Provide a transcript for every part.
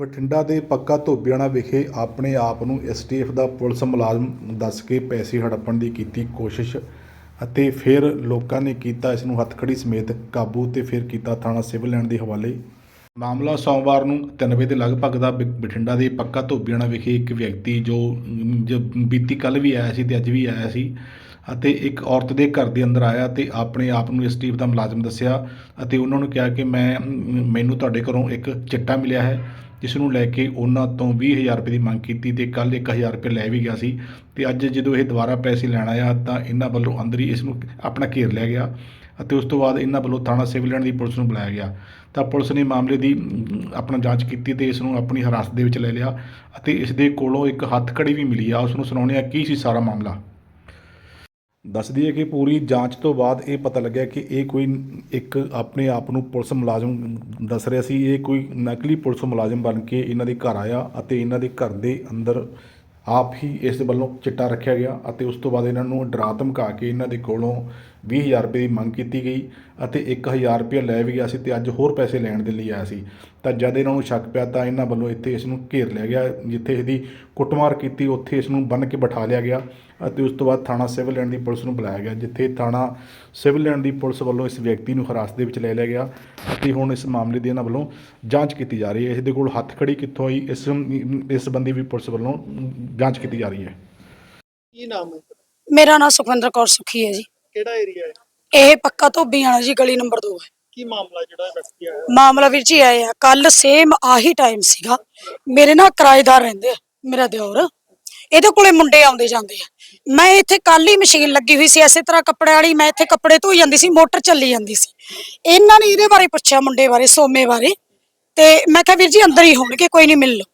ਬਠਿੰਡਾ ਦੇ ਪੱਕਾ ਧੋਬੀਆਣਾ ਵਿਖੇ ਆਪਣੇ ਆਪ ਨੂੰ ਐਸਟੀਐਫ ਦਾ ਪੁਲਿਸ ਮੁਲਾਜ਼ਮ ਦੱਸ ਕੇ ਪੈਸੇ ਹੜੱਪਣ ਦੀ ਕੀਤੀ ਕੋਸ਼ਿਸ਼ ਅਤੇ ਫਿਰ ਲੋਕਾਂ ਨੇ ਕੀਤਾ ਇਸ ਨੂੰ ਹੱਥਕੜੀ ਸਮੇਤ ਕਾਬੂ ਤੇ ਫਿਰ ਕੀਤਾ ਥਾਣਾ ਸਿਵਲ ਲਾਈਨ ਦੇ ਹਵਾਲੇ। ਮਾਮਲਾ ਸੋਮਵਾਰ ਨੂੰ 3 ਵਜੇ ਦੇ ਲਗਭਗ ਦਾ ਬ- ਬਠਿੰਡਾ ਦੇ ਪੱਕਾ ਧੋਬੀਆਣਾ ਵਿਖੇ ਇੱਕ ਵਿਅਕਤੀ ਜੋ ਅਮ, ਬੀਤੀ ਕੱਲ ਵੀ ਆਇਆ ਸੀ ਤੇ ਅੱਜ ਵੀ ਆਇਆ ਸੀ ਅਤੇ ਇੱਕ ਔਰਤ ਦੇ ਘਰ ਦੇ ਅੰਦਰ ਆਇਆ ਤੇ ਆਪਣੇ ਆਪ ਨੂੰ ਐਸਟੀਐਫ ਦਾ ਮੁਲਾਜ਼ਮ ਦੱਸਿਆ ਅਤੇ ਉਹਨਾਂ ਨੂੰ ਕਿਹਾ ਕਿ ਮੈਂ ਮੈਨੂੰ ਤੁਹਾਡੇ ਘਰੋਂ ਇੱਕ ਚਿੱਟਾ ਮਿਲਿਆ ਹੈ ਜਿਸ ਨੂੰ ਲੈ ਕੇ ਉਹਨਾਂ ਤੋਂ 20000 ਰੁਪਏ ਦੀ ਮੰਗ ਕੀਤੀ ਤੇ ਕੱਲ 1000 ਰੁਪਏ ਲੈ ਵੀ ਗਿਆ ਸੀ। ਤੇ ਅੱਜ ਜਦੋਂ ਇਹ ਦੁਬਾਰਾ ਪੈਸੇ ਲੈਣ ਆਇਆ ਤਾਂ ਇਹਨਾਂ ਵੱਲੋਂ ਅੰਦਰ ਹੀ ਇਸ ਨੂੰ ਆਪਣਾ ਘੇਰ ਲਿਆ ਗਿਆ ਅਤੇ ਉਸ ਤੋਂ ਬਾਅਦ ਇਹਨਾਂ ਵੱਲੋਂ ਥਾਣਾ ਸਿਵਲ ਦੀ ਪੁਲਿਸ ਨੂੰ ਬੁਲਾਇਆ ਗਿਆ। ਤਾਂ ਪੁਲਿਸ ਨੇ ਮਾਮਲੇ ਦੀ ਆਪਣਾ ਜਾਂਚ ਕੀਤੀ ਤੇ ਇਸ ਨੂੰ ਆਪਣੀ ਹਿਰਾਸਤ ਦੇ ਵਿੱਚ ਲੈ ਲਿਆ ਅਤੇ ਇਸ ਦੇ ਕੋਲੋਂ ਇੱਕ ਹੱਥਕੜੀ ਵੀ ਮਿਲੀ ਆ। ਉਸ ਨੂੰ ਸੁਣਾਉਂਦੇ ਆ ਕੀ ਸੀ ਸਾਰਾ ਮਾਮਲਾ। ਦੱਸਦੀ ਹੈ ਕਿ ਪੂਰੀ ਜਾਂਚ ਤੋਂ ਬਾਅਦ ਇਹ ਪਤਾ ਲੱਗਿਆ ਕਿ ਇਹ ਕੋਈ ਇੱਕ ਆਪਣੇ ਆਪ ਨੂੰ ਪੁਲਿਸ ਮੁਲਾਜ਼ਮ ਦੱਸ ਰਿਹਾ ਸੀ, ਇਹ ਕੋਈ ਨਕਲੀ ਪੁਲਿਸ ਮੁਲਾਜ਼ਮ ਬਣ ਕੇ ਇਹਨਾਂ ਦੇ ਘਰ ਆਇਆ ਅਤੇ ਇਹਨਾਂ ਦੇ ਘਰ ਦੇ ਅੰਦਰ ਆਪ ਹੀ ਇਸ ਦੇ ਵੱਲੋਂ ਚਿੱਟਾ ਰੱਖਿਆ ਗਿਆ ਅਤੇ ਉਸ ਤੋਂ ਬਾਅਦ ਇਹਨਾਂ ਨੂੰ ਡਰਾ ਧਮਕਾ ਕੇ ਇਹਨਾਂ ਦੇ ਕੋਲੋਂ 20000 ਰੁਪਏ ਦੀ ਮੰਗ ਕੀਤੀ ਗਈ ਅਤੇ 1000 ਰੁਪਏ ਲੈ ਵੀ ਗਿਆ ਸੀ ਤੇ ਅੱਜ ਹੋਰ ਪੈਸੇ ਲੈਣ ਦੇ ਲਈ ਆਇਆ ਸੀ। ਤਾਂ ਜਦ ਇਹਨਾਂ ਨੂੰ ਸ਼ੱਕ ਪਿਆ ਤਾਂ ਇਹਨਾਂ ਵੱਲੋਂ ਇੱਥੇ ਇਸ ਨੂੰ ਘੇਰ ਲਿਆ ਗਿਆ, ਜਿੱਥੇ ਇਹਦੀ ਕੁੱਟਮਾਰ ਕੀਤੀ ਉੱਥੇ ਇਸ ਨੂੰ ਬੰਨ੍ਹ ਕੇ ਬਿਠਾ ਲਿਆ ਗਿਆ ਅਤੇ ਉਸ ਤੋਂ ਬਾਅਦ ਥਾਣਾ ਸਿਵਲ ਲਾਈਨ ਦੀ ਪੁਲਿਸ ਨੂੰ ਬੁਲਾਇਆ ਗਿਆ ਜਿੱਥੇ ਥਾਣਾ ਸਿਵਲ ਲਾਈਨ ਦੀ ਪੁਲਿਸ ਵੱਲੋਂ ਇਸ ਵਿਅਕਤੀ ਨੂੰ ਹਿਰਾਸਤ ਦੇ ਵਿੱਚ ਲੈ ਲਿਆ ਗਿਆ ਅਤੇ ਹੁਣ ਇਸ ਮਾਮਲੇ ਦੀ ਇਹਨਾਂ ਵੱਲੋਂ ਜਾਂਚ ਕੀਤੀ ਜਾ ਰਹੀ ਹੈ। ਇਸ ਦੇ ਕੋਲ ਹੱਥ ਖੜੀ ਕਿੱਥੋਂ ਆਈ ਇਸ ਇਸ ਸੰਬੰਧੀ ਵੀ ਪੁਲਿਸ ਵੱਲੋਂ ਜਾਂਚ ਕੀਤੀ ਜਾ ਰਹੀ ਹੈ। ਕੀ ਨਾਮ ਹੈ? ਮੇਰਾ ਨਾਮ ਸੁਖਵਿੰਦਰ ਕੌਰ ਸੁਖੀ ਹੈ ਜੀ। ਕਿਹੜਾ ਏਰੀਆ ਹੈ? ਇਹ ਪੱਕਾ ਧੋਬੀ ਆਣਾ ਜੀ ਗਲੀ ਨੰਬਰ 2 ਹੈ। ਕੀ ਮਾਮਲਾ ਜਿਹੜਾ ਵਿਅਕਤੀ ਆਇਆ? ਮਾਮਲਾ ਵੀਰ ਜੀ ਆਏ ਆ ਕੱਲ ਸੇਮ ਆਹੀ ਟਾਈਮ ਸੀਗਾ। ਮੇਰੇ ਨਾਲ ਕਿਰਾਏਦਾਰ ਰਹਿੰਦੇ ਆ ਮੇਰਾ ਦਿਓਰ। ਇਹਦੇ ਕੋਲੇ ਮੁੰਡੇ ਆਉਂਦੇ ਜਾਂਦੇ ਆ। ਮੈਂ ਇੱਥੇ ਕੱਲ ਹੀ ਮਸ਼ੀਨ ਲੱਗੀ ਹੋਈ ਸੀ, ਐਸੇ ਤਰ੍ਹਾਂ ਕੱਪੜੇ ਵਾਲੀ, ਮੈਂ ਇੱਥੇ ਕੱਪੜੇ ਧੋਈ ਜਾਂਦੀ ਸੀ, ਮੋਟਰ ਚੱਲੀ ਜਾਂਦੀ ਸੀ। ਇਹਨਾਂ ਨੇ ਇਹਦੇ ਬਾਰੇ ਪੁੱਛਿਆ ਮੁੰਡੇ ਬਾਰੇ, ਸੋਮੇ ਬਾਰੇ। ਤੇ ਮੈਂ ਕਿਹਾ, ਵੀਰ ਜੀ, ਅੰਦਰ ਹੀ ਹੋਣਗੇ, ਕੋਈ ਨਹੀਂ, ਮਿਲ ਲਓ।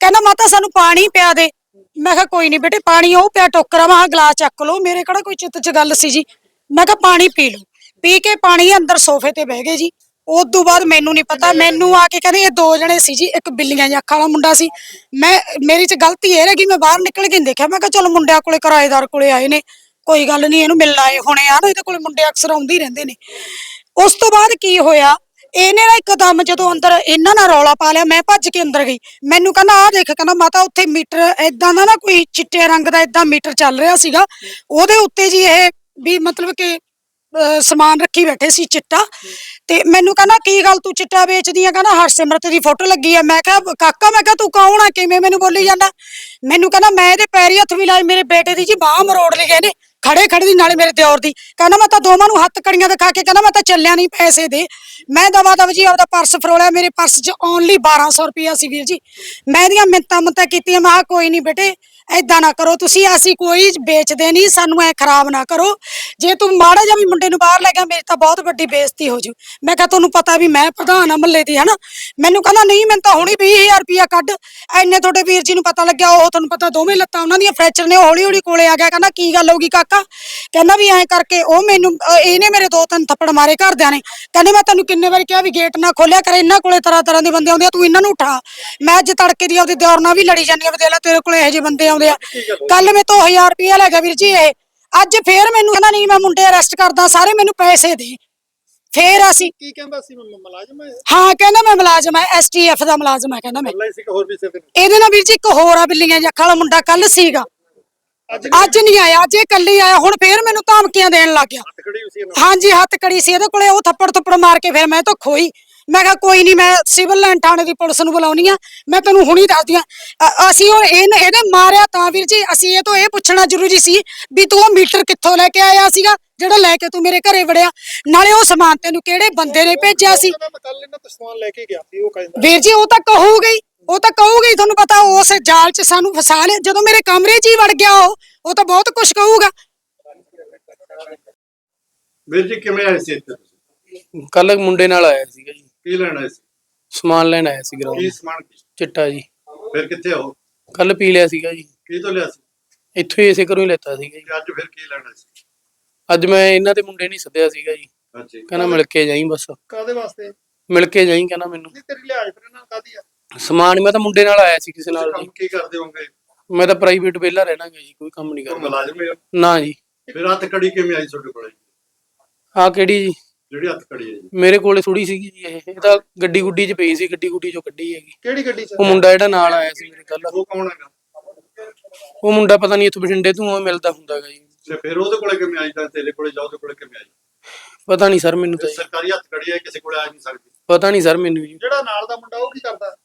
ਕਹਿੰਦਾ, ਮਾਤਾ, ਸਾਨੂੰ ਪਾਣੀ ਪਿਆ ਦੇ। ਮੈਂ ਕਿਹਾ, ਕੋਈ ਨਹੀਂ ਬੇਟੇ, ਪਾਣੀ ਉਹ ਪਿਆ ਟੋਕਰਾ ਵਾਂ ਗਲਾਸ ਚੱਕ ਲਓ। ਮੇਰੇ ਕਿਹੜਾ ਕੋਈ ਚਿੱਤ 'ਚ ਗੱਲ ਸੀ ਜੀ? ਮੈਂ ਕਿਹਾ, ਪਾਣੀ ਪੀ ਲਓ। ਪੀ ਕੇ ਪਾਣੀ ਅੰਦਰ ਸੋਫੇ ਤੇ ਬਹਿ ਗਏ ਜੀ। ਉਸ ਤੋਂ ਬਾਅਦ ਮੈਨੂੰ ਨਹੀਂ ਪਤਾ, ਮੈਨੂੰ ਆ ਕੇ ਕਹਿੰਦੇ ਇਹ ਦੋ ਜਣੇ ਸੀ ਜੀ, ਇੱਕ ਬਿੱਲੀਆਂ ਜਿਹਾ ਅੱਖਾਂ ਵਾਲਾ ਮੁੰਡਾ ਸੀ। ਮੈਂ, ਮੇਰੀ ਚ ਗਲਤੀ ਇਹ ਰਹਿ ਗਈ, ਮੈਂ ਬਾਹਰ ਨਿਕਲ ਕੇ ਦੇਖਿਆ। ਮੈਂ ਕਿਹਾ ਚਲੋ ਮੁੰਡਿਆਂ ਕੋਲੇ ਕਿਰਾਏਦਾਰ ਕੋਲੇ ਆਏ ਨੇ, ਕੋਈ ਗੱਲ ਨਹੀਂ ਇਹਨੂੰ ਮਿਲਣ ਆਏ ਹੋਣੇ ਆ, ਇਹਦੇ ਕੋਲੇ ਮੁੰਡੇ ਅਕਸਰ ਆਉਂਦੇ ਹੀ ਰਹਿੰਦੇ ਨੇ। ਉਸ ਤੋਂ ਬਾਅਦ ਕੀ ਹੋਇਆ, ਇਹਨੇ ਨਾ ਇੱਕਦਮ ਜਦੋਂ ਅੰਦਰ ਇਹਨਾਂ ਨਾਲ ਰੌਲਾ ਪਾ ਲਿਆ, ਮੈਂ ਭੱਜ ਕੇ ਅੰਦਰ ਗਈ। ਮੈਨੂੰ ਕਹਿੰਦਾ, ਆਹ ਦੇਖ ਕਹਿੰਦਾ, ਮਾਤਾ ਉੱਥੇ ਮੀਟਰ ਐਦਾਂ ਦਾ ਨਾ ਕੋਈ ਚਿੱਟੇ ਰੰਗ ਦਾ ਐਦਾਂ ਮੀਟਰ ਚੱਲ ਰਿਹਾ ਸੀਗਾ। ਉਹਦੇ ਉੱਤੇ ਜੀ ਇਹ ਵੀ ਮਤਲਬ ਕਿ ਅਹ ਸਮਾਨ ਰੱਖੀ ਬੈਠੇ ਸੀ ਚਿੱਟਾ। ਤੇ ਮੈਨੂੰ ਕਹਿੰਦਾ, ਕੀ ਗੱਲ ਤੂੰ ਚਿੱਟਾ ਵੇਚਦੀ ਆ? ਕਹਿੰਦਾ, ਹਰਸਿਮਰਤ ਦੀ ਫੋਟੋ ਲੱਗੀ ਆ। ਮੈਂ ਕਿਹਾ, ਕਾਕਾ, ਮੈਂ ਕਿਹਾ, ਤੂੰ ਕੌਣ ਆ? ਕਿਵੇਂ ਮੈਨੂੰ ਬੋਲੀ ਜਾਂਦਾ? ਮੈਨੂੰ ਕਹਿੰਦਾ, ਮੈਂ ਇਹਦੇ ਪੈਰੀ ਹੱਥ ਵੀ ਲਾਏ, ਮੇਰੇ ਬੇਟੇ ਦੀ ਜੀ ਬਾਹ ਮਰੋੜ ਲਈ ਗਏ ਨੇ, ਖੜੇ ਖੜੇ ਦੀ ਨਾਲੇ ਮੇਰੇ ਦਿਓਰ ਦੀ। ਕਹਿੰਦਾ, ਮੈਂ ਤਾਂ ਦੋਵਾਂ ਨੂੰ ਹੱਥ ਕੜੀਆਂ ਦਿਖਾ ਕੇ ਕਹਿੰਦਾ, ਮੈਂ ਤਾਂ ਚੱਲਿਆ ਨਹੀਂ ਪੈਸੇ ਦੇ। ਮੈਂ ਦਵਾ ਦਵ ਜੀ ਆਪਦਾ ਪਰਸ ਫਰੋਲਿਆ, ਮੇਰੇ ਪਰਸ 'ਚ ਓਨਲੀ 1200 ਰੁਪਿਆ ਸੀ ਵੀਰ ਜੀ। ਮੈਂ ਇਹਦੀਆਂ ਮਿੰਤਾਂ ਮੁੰਤਾਂ ਕੀਤੀਆਂ, ਮੈਂ ਕਿਹਾ, ਕੋਈ ਨਹੀਂ ਬੇਟੇ ਐਦਾਂ ਨਾ ਕਰੋ, ਤੁਸੀਂ ਅਸੀਂ ਕੋਈ ਵੇਚਦੇ ਨਹੀਂ, ਸਾਨੂੰ ਐ ਖਰਾਬ ਨਾ ਕਰੋ। ਜੇ ਤੂੰ ਮਾੜਾ ਜਿਹਾ ਵੀ ਮੁੰਡੇ ਨੂੰ ਬਾਹਰ ਲੈ ਗਿਆ, ਮੇਰੀ ਤਾਂ ਬਹੁਤ ਵੱਡੀ ਬੇਇੱਜ਼ਤੀ ਹੋ ਜੂ। ਮੈਂ ਕਿਹਾ ਤੁਹਾਨੂੰ ਪਤਾ ਵੀ ਮੈਂ ਪ੍ਰਧਾਨ ਆ ਮਹੱਲੇ ਦੀ, ਹਨਾ? ਮੈਨੂੰ ਕਹਿੰਦਾ, ਨਹੀਂ, ਮੈਨੂੰ ਤਾਂ ਹੁਣੀ 20000 ਰੁਪਿਆ ਕੱਢ। ਐਨੇ ਤੁਹਾਡੇ ਵੀਰ ਜੀ ਨੂੰ ਪਤਾ ਲੱਗਿਆ, ਉਹ ਤੁਹਾਨੂੰ ਪਤਾ ਦੋਵੇਂ ਲੱਤਾਂ ਉਹਨਾਂ ਦੀਆਂ ਫ੍ਰੈਕਚਰ ਨੇ, ਉਹ ਹੌਲੀ ਹੌਲੀ ਕੋਲੇ ਆ ਗਿਆ। ਕਹਿੰਦਾ, ਕੀ ਗੱਲ ਹੋਊਗੀ ਕਾਕਾ? ਕਹਿੰਦਾ ਵੀ ਐਂ ਕਰਕੇ, ਉਹ ਮੈਨੂੰ, ਅਹ ਇਹਨੇ ਮੇਰੇ ਦੋ ਤਿੰਨ ਥੱਪੜ ਮਾਰੇ ਘਰਦਿਆਂ ਨੇ। ਕਹਿੰਦੇ, ਮੈਂ ਤੈਨੂੰ ਕਿੰਨੇ ਵਾਰੀ ਕਿਹਾ ਵੀ ਗੇਟ ਨਾ ਖੋਲਿਆ ਕਰ, ਇਹਨਾਂ ਕੋਲੇ ਤਰ੍ਹਾਂ ਤਰ੍ਹਾਂ ਦੇ ਬੰਦੇ ਆਉਂਦੇ ਆ, ਤੂੰ ਇਹਨਾਂ ਨੂੰ ਉਠਾ। ਮੈਂ ਅੱਜ ਤੜਕੇ ਦੀ ਆਪਦੇ ਦਿਓਰ ਨਾਲ ਵੀ ਲੜੀ ਜਾਂਦੀ ਆ, ਵੀ ਦੇਖ ਲੈ ਤੇਰੇ ਕੋਲੇ ਇਹੋ ਜਿਹੇ ਬੰਦੇ ਆਉਂਦੇ ਆ। ਕੱਲ ਮੈਂ ਤੋਂ 1000 ਰੁਪਇਆ ਲੈ ਗਿਆ ਵੀਰ ਜੀ ਇਹ। ਅੱਜ ਫੇਰ ਮੈਨੂੰ ਕਹਿੰਦਾ ਨਹੀਂ ਮੈਂ ਮੁੰਡੇ ਅਰੈਸਟ ਕਰਦਾ ਸਾਰੇ ਮੈਨੂੰ ਪੈਸੇ ਦੇ। ਫੇਰ ਅਸੀਂ ਕੀ ਕਹਿੰਦਾ ਸੀ? ਮ- ਮੁਲਾਜ਼ਮ ਹੈ ਹਾਂ ਕਹਿੰਦਾ ਮੈਂ ਮੁਲਾਜ਼ਮ ਐ ਐਸਟੀਐਫ ਦਾ ਮੁਲਾਜ਼ਮ ਐ ਕਹਿੰਦਾ ਮੈਂ। ਅੱਲਾ ਸੀ ਹੋਰ ਵੀ ਸਿਰ ਇਹਦੇ ਨਾਲ ਵੀਰ ਜੀ ਇੱਕ ਹੋਰ ਆ ਬਿੱਲੀਆਂ ਜਿਹਾ ਅੱਖਾਂ ਵਾਲਾ ਮੁੰਡਾ ਕੱਲ ਸੀਗਾ। ਅੱਜ ਨਹੀਂ ਆਇਆ ਅੱਜ ਇਹ ਕੱਲੀ ਆਇਆ ਹੁਣ ਫੇਰ ਮੈਨੂੰ ਧਮਕੀਆਂ ਦੇਣ ਲੱਗ ਗਿਆ। ਸੀ ਹਾਂਜੀ ਹੱਥ ਕੜੀ ਸੀ ਇਹਦੇ ਕੋਲੇ ਉਹ ਥੱਪੜ ਥੱਪੜ ਮਾਰ ਕੇ ਫਿਰ ਮੈਂ ਤਾਂ ਖੋਈ ਮੈਂ ਕਿਹਾ ਕੋਈ ਨਹੀਂ ਮੈਂ ਸਿਵਲ ਲਾਈਨ ਥਾਣੇ ਦੀ ਪੁਲਿਸ ਨੂੰ ਬੁਲਾਉਣੀ ਆ। ਮੈਂ ਤੈਨੂੰ ਹੁਣੀ ਦੱਸਦੀ ਆ ਅਸੀਂ ਉਹ ਇਹਨੇ ਇਹਦੇ ਮਾਰਿਆ ਤਾਂ ਵੀਰ ਜੀ ਅਸੀਂ ਇਹ ਤੋਂ ਇਹ ਪੁੱਛਣਾ ਜ਼ਰੂਰੀ ਸੀ ਵੀ ਤੂੰ ਉਹ ਮੀਟਰ ਕਿੱਥੋਂ ਲੈ ਕੇ ਆਇਆ ਸੀਗਾ ਜਿਹੜਾ ਲੈ ਕੇ ਤੂੰ ਮੇਰੇ ਘਰੇ ਵੜਿਆ। ਨਾਲੇ ਉਹ ਸਮਾਨ ਤੈਨੂੰ ਕਿਹੜੇ ਬੰਦੇ ਨੇ ਭੇਜਿਆ ਸੀ? ਮੈਂ ਕੱਲ ਇਹਨਾਂ ਤੋਂ ਸਮਾਨ ਲੈ ਕੇ ਗਿਆ ਸੀ ਉਹ ਕਹਿੰਦਾ। ਵੀਰ ਜੀ ਉਹ ਤਾਂ ਕਹੂਗੀ ਉਹ ਤਾਂ ਕਹੂਗੀ ਤੁਹਾਨੂੰ ਪਤਾ ਉਸ ਜਾਲ 'ਚ ਸਾਨੂੰ ਫਸਾ ਲਿਆ। ਜਦੋਂ ਮੇਰੇ ਕਮਰੇ 'ਚ ਹੀ ਵੜ ਗਿਆ ਉਹ ਉਹ ਤਾਂ ਬਹੁਤ ਕੁਝ ਕਹੂਗਾ। ਵੀਰ ਜੀ ਕਿਵੇਂ ਆਏ ਸੀ ਇੱਥੇ ਕੱਲ ਮੁੰਡੇ ਨਾਲ ਆਇਆ ਸੀਗਾ ਜੀ। ਕੀ ਲੈਣ ਆਏ ਸੀ? ਸਮਾਨ ਲੈਣ ਆਇਆ ਸੀ ਕੀ ਗਰਾਊਂਡ ਸਮਾਨ ਕੀ? ਚਿੱਟਾ ਜੀ। ਫਿਰ ਕਿੱਥੇ ਹੋ ਕੱਲ ਪੀ ਲਿਆ ਸੀਗਾ ਜੀ। ਕੀ ਤੋਂ ਲਿਆ ਸੀ? ਇੱਥੋਂ ਹੀ ਇਸੇ ਘਰੋਂ ਹੀ ਲੈਤਾ ਸੀਗਾ ਜੀ। ਤੇ ਅੱਜ ਫਿਰ ਕੀ ਲੈਣਾ ਸੀ? ਅੱਜ ਮੈਂ ਇਹਨਾਂ ਦੇ ਮੁੰਡੇ ਨਹੀਂ ਸੱਦਿਆ ਸੀਗਾ ਜੀ। ਹਾਂਜੀ ਕਹਿੰਦਾ ਮਿਲ ਕੇ ਜਾਈਂ ਬਸ। ਕਾਦੇ ਵਾਸਤੇ? ਨਹੀਂ ਮਿਲ ਕੇ ਜਾਈਂ ਕਹਿੰਦਾ ਮੈਨੂੰ। ਤੇਰੀ ਲਿਆਜ ਫਿਰ ਇਹਨਾਂ ਕਾਦੀ ਆ? ਸਮਾਨ ਮੈਂ ਤਾਂ ਮੁੰਡੇ ਨਾਲ ਆਇਆ ਸੀ ਕਿਸੇ ਨਾਲ ਕੰਮ ਜੀ। ਕੀ ਕਰਦੇ ਹੋਗੇ ਮੈਂ ਤਾਂ ਪ੍ਰਾਈਵੇਟ ਵਿਹਲਾ ਰਹਿਣਾ ਗਾ ਜੀ ਕੋਈ ਕੰਮ ਨਹੀਂ ਕਰਦਾ ਮੁਲਾਜ਼ਮ ਹੋ? ਨਾ ਜੀ। ਫਿਰ ਹੱਥ ਕੜੀ ਕਿਵੇਂ ਆਈ ਤੁਹਾਡੇ ਕੋਲ? ਆਹ ਕਿਹੜੀ ਜੀ? ਜਿਹੜੀ ਹੱਥ ਕੜੀ ਹੈ ਜੀ? ਮੇਰੇ ਕੋਲੇ ਥੋੜੀ ਸੀਗੀ ਜੀ ਇਹ। ਇਹ ਤਾਂ ਗੱਡੀ ਗੁੱਡੀ 'ਚ ਪਈ ਸੀ ਗੱਡੀ ਗੁੱਡੀ 'ਚੋਂ ਕੱਢੀ ਹੈਗੀ। ਕਿਹੜੀ ਗੱਡੀ 'ਚ? ਉਹ ਮੁੰਡਾ ਜਿਹੜਾ ਨਾਲ ਆਇਆ ਸੀ ਮੇਰੇ ਕੱਲ ਉਹ ਕੌਣ ਹੈਗਾ? ਉਹ ਮੁੰਡਾ ਪਤਾ ਨਹੀਂ ਇੱਥੋਂ ਬਠਿੰਡੇ ਤੋਂ ਉਹ ਮਿਲਦਾ ਹੁੰਦਾ ਹੈਗਾ ਜੀ। ਤੇ ਫਿਰ ਉਹਦੇ ਕੋਲੇ ਕਿਵੇਂ ਆਈ ਤਾਂ ਤੇਰੇ ਕੋਲੇ ਜਾਓ ਕੋਲੇ ਕਿਵੇਂ ਆਈ? ਪਤਾ ਨਹੀਂ ਸਰ ਮੈਨੂੰ ਤਾਂ ਜੀ। ਸਰਕਾਰੀ ਹੱਥ ਕੜੀ ਹੈ ਕਿਸੇ ਕੋਲੇ ਆ ਨਹੀਂ ਸਕਦੀ। ਪਤਾ ਨਹੀਂ ਸਰ ਮੈਨੂੰ ਜੀ। ਜਿਹੜਾ ਨਾਲ ਦਾ ਮੁੰਡਾ ਉਹ ਕੀ ਕਰਦਾ?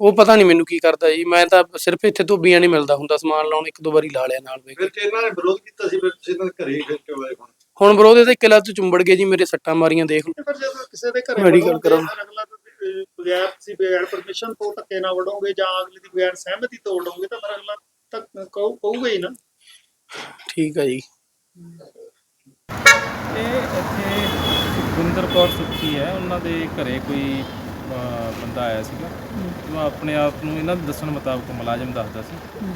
ਉਹ ਪਤਾ ਨਹੀਂ ਮੈਨੂੰ ਕੀ ਕਰਦਾ ਜੀ। ਮੈਂ ਤਾਂ ਸਿਰਫ ਇੱਥੇ ਧੋਬੀਆਂ ਨਹੀਂ ਮਿਲਦਾ ਹੁੰਦਾ ਸਮਾਨ ਲਾਉਣ ਇੱਕ ਦੋ ਵਾਰੀ ਲਾ ਲਿਆ ਨਾਲ ਵੇ ਫਿਰ ਜੇ ਇਹਨਾਂ ਨੇ ਵਿਰੋਧ ਕੀਤਾ ਸੀ ਫਿਰ ਤੁਸੀਂ ਇਹਨਾਂ ਦੇ ਘਰੇ ਹੀ ਫਿਰ ਕਿਉਂ ਆਏ ਹੁਣ? ਹੁਣ ਬਰੋ ਦੇ ਤੇ ਕਿਲਾ ਤੋਂ ਚੁੰਬੜ ਗਏ ਜੀ ਮੇਰੇ ਸੱਟਾਂ ਮਾਰੀਆਂ ਦੇਖ ਲਓ। ਜਦੋਂ ਕਿਸੇ ਦੇ ਘਰੇ Medical ਵੜੋਗੇ, ਕਰਾਉਣ। ਫਿਰ ਅਗਲਾ ਅਹ, ਬਗੈਰ ਤੁਸੀਂ ਬਗੈਰ ਪਰਮਿਸ਼ਨ ਤੋਂ ਧੱਕੇ ਨਾਲ ਵੜੋਗੇ ਜਾਂ ਅਗਲੇ ਦੀ ਬਗੈਰ ਸਹਿਮਤੀ ਤੋਂ ਵੜੋਗੇ ਤਾਂ ਫਿਰ ਅਗਲਾ ਤਾਂ ਕਹੂ- ਕਹੂਗਾ ਹੀ ਨਾ। ਠੀਕ ਆ ਜੀ। ਇਹ ਇੱਥੇ ਸੁਖਵਿੰਦਰ ਕੌਰ ਸੁੱਖੀ ਹੈ ਉਹਨਾਂ ਦੇ ਘਰੇ ਕੋਈ ਅਹ, ਬੰਦਾ ਆਇਆ ਸੀਗਾ। ਉਹ ਆਪਣੇ ਆਪ ਨੂੰ ਇਹਨਾਂ ਦੇ ਦੱਸਣ ਮੁਤਾਬਕ ਮੁਲਾਜ਼ਮ ਦੱਸਦਾ ਸੀ।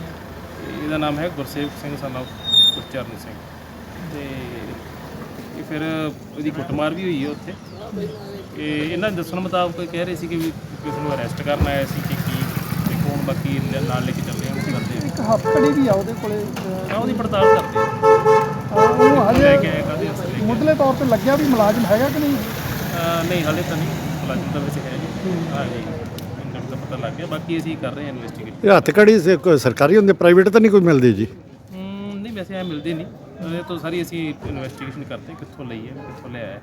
ਇਹਦਾ ਨਾਮ ਹੈ ਗੁਰਸੇਵਕ ਸਿੰਘ son of ਗੁਰਚਰਨ ਸਿੰਘ। ਤੇ ਇਹ ਫਿਰ ਉਹਦੀ ਕੁੱਟਮਾਰ ਵੀ ਹੋਈ ਹੈ ਉੱਥੇ। ਕਿ ਇਹਨਾਂ ਦੇ ਦੱਸਣ ਮੁਤਾਬਕ ਕਹਿ ਰਹੇ ਸੀ ਕਿ ਵੀ ਕਿਸ ਨੂੰ ਅਰੈਸਟ ਕਰਨ ਆਇਆ ਸੀ ਕਿ ਕੀ ਤੇ ਕੌਣ ਬਾਕੀ ਇਹਦੇ ਨਾਲ ਲੈ ਕੇ ਚੱਲੇ ਆ ਉਹ ਕਰਦੇ ਇੱਕ ਹਫਤੜੀ ਵੀ ਆ ਉਹਦੇ ਕੋਲੇ ਆ ਉਹਦੀ ਪੜਤਾਲ ਕਰਦੇ ਆ। ਉਹ ਲੈ ਕੇ ਆਏ ਕਾਹਦੇ ਵਾਸਤੇ ਲੈ ਕੇ ਆਏ। ਮੁੱਢਲੇ ਤੌਰ ਤੇ ਲੱਗਿਆ ਵੀ ਮੁਲਾਜ਼ਮ ਹੈਗਾ ਕਿ ਨਹੀਂ? ਨਹੀਂ ਹਾਲੇ ਤਾਂ ਨਹੀਂ। ਮੁਲਾਜ਼ਮ ਤਾਂ ਵੈਸੇ ਹੈ ਜੀ। ਹਾਂ। ਜੀ ਇਨਕਮ ਦਾ ਪਤਾ ਲੱਗ ਗਿਆ। ਬਾਕੀ ਅਸੀਂ ਕਰ ਰਹੇ ਹਾਂ ਇਨਵੈਸਟੀਗੇਟ ਇਹ ਹੱਥ ਕੜੀ ਸੇ ਕੋਈ ਸਰਕਾਰੀ ਹੁੰਦੇ ਪ੍ਰਾਈਵੇਟ ਤਾਂ ਨਹੀਂ ਕੋਈ ਮਿਲਦੀ ਜੀ? ਨਹੀਂ ਵੈਸੇ ਐ ਮਿਲਦੇ ਨਹੀਂ। ਇਹ ਤੋਂ ਸਾਰੀ ਅਸੀਂ ਇਨਵੈਸਟੀਗੇਸ਼ਨ ਕਰਦੇ ਕਿੱਥੋਂ ਲਈ ਹੈ ਕਿੱਥੋਂ ਲਿਆ ਹੈ।